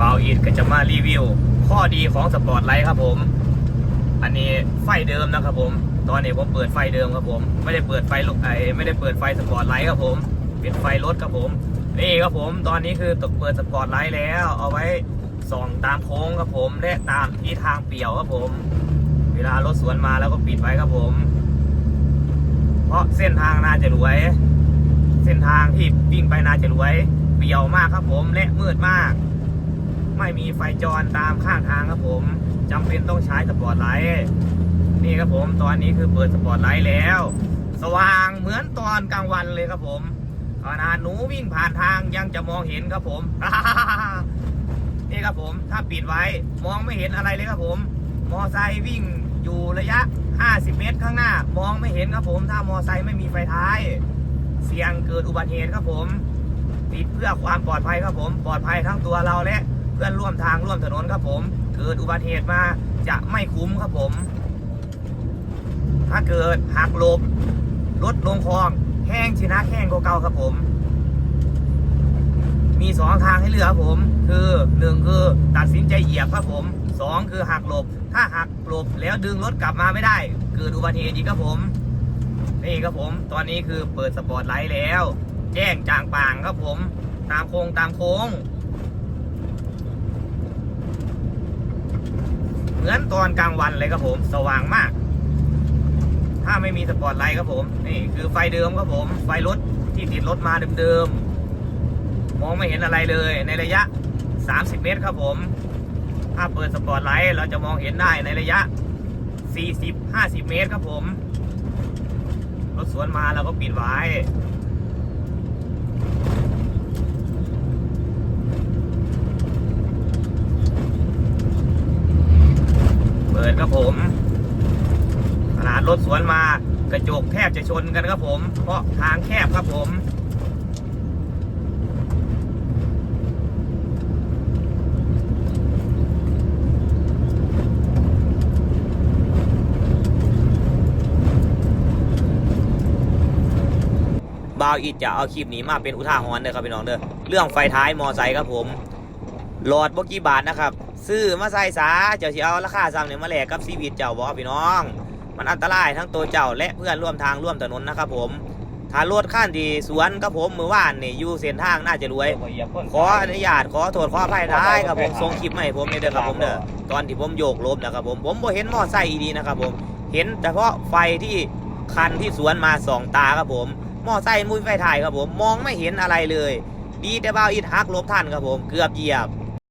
บาวอีดก็จะมารีวิว ข้อดีของสปอร์ตไลท์ครับผม อันนี้ไฟเดิมนะครับผม ตอนนี้ผมเปิดไฟเดิมครับผม ไม่ได้เปิดไฟรถไอไม่ได้เปิดไฟสปอร์ตไลท์ครับผมเป็นไฟรถครับผม นี่ครับผม ตอนนี้คือตกเปิดสปอร์ตไลท์แล้ว เอาไว้ส่องตามโค้งครับผม และตามที่ทางเปี่ยวครับผม เวลารถสวนมาแล้วก็ปิดไว้ครับผม เพราะเส้นทางน่าจะรวย เส้นทางที่วิ่งไปน่าจะรวย เปี่ยวมากครับผม และมืดมาก ไม่มีไฟจรตามข้างทางครับผมจำเป็นต้องใช้สปอร์ตไลท์นี่ครับผมตอนนี้คือเปิดสปอร์ตไลท์แล้ว สว่างเหมือนตอนกลางวันเลยครับผมขนาดหนูวิ่งผ่านทางยังจะมองเห็นครับผมนี่ครับผมถ้าปิดไว้มองไม่เห็นอะไรเลยครับผม มอไซค์วิ่งอยู่ระยะ 50 เมตรข้างหน้า มองไม่เห็นครับผม ถ้ามอไซค์ไม่มีไฟท้าย เสี่ยงเกิดอุบัติเหตุครับผม ติดเพื่อความปลอดภัยครับผม ปลอดภัยทั้งตัวเราและ พื่อนร่วมทางร่วมถนนครับผม เกิดอุบัติเหตุมาจะไม่คุ้มครับผม ถ้าเกิดหักหลบรถลงคลองแห้งชนะแห้งกว่าเก่าครับผม มีสองทางให้เลือกครับผม คือหนึ่งคือตัดสินใจเหยียบครับผมสองคือหักหลบ ถ้าหักหลบแล้วดึงรถกลับมาไม่ได้ เกิดอุบัติเหตุอีกครับผมนี่ครับผม ตอนนี้คือเปิดสปอร์ตไลท์แล้ว แจ้งจางปางครับผม ตามโค้งตามโค้ง เห มือนตอนกลางวันเลยครับผม สว่างมาก ถ้าไม่มีสปอร์ตไลท์ครับผมนี่คือไฟเดิมครับผม ไฟรถที่ติดรถมาเดิมๆมองไม่เห็นอะไรเลยในระยะ 30 เมตรครับผม ถ้าเปิดสปอร์ตไลท์เราจะมองเห็นได้ในระยะ 40-50 เมตรครับผม รถสวนมาเราก็ปิดไว้ เปิด ครับผม ขนาดรถสวนมากระจกแทบจะชนกันครับผม เพราะทางแคบครับผมบาวอีดจะเอาคลิปนี้มาเป็นอุทาหรณ์เด้อครับพี่น้องเด้อเรื่องไฟท้ายมอไซค์ครับผม หลอดบกี่บาทนะครับ ซื้อมาใส่สาเจ้าสิเอาราคาซ้ำเนี่ยมาแลกกับชีวิตเจ้าบ่ครับพี่น้อง มันอันตรายทั้งตัวเจ้าและเพื่อนร่วมทางร่วมถนนนะครับผมถ้ารถข้านที่สวนกับผมมือว่านนี่อยู่เส้นทางน่าจะรวย ขออนุญาตขอโทษขออภัยได้ครับผมส่งคลิปมาให้ผมเนี่ยเด้อครับผมเด้อตอนที่ผมโยกลบนะครับผมผมบ่เห็นมอไซค์อีดีนะครับผมเห็นแต่เพราะไฟที่คันที่สวนมาสองตาครับผมมอไซค์มุ้ยไฟถ่ายครับผมมองไม่เห็นอะไรเลย ดีแต่บ่าวอิดฮักหลบทันครับผม เกือบเหยียบ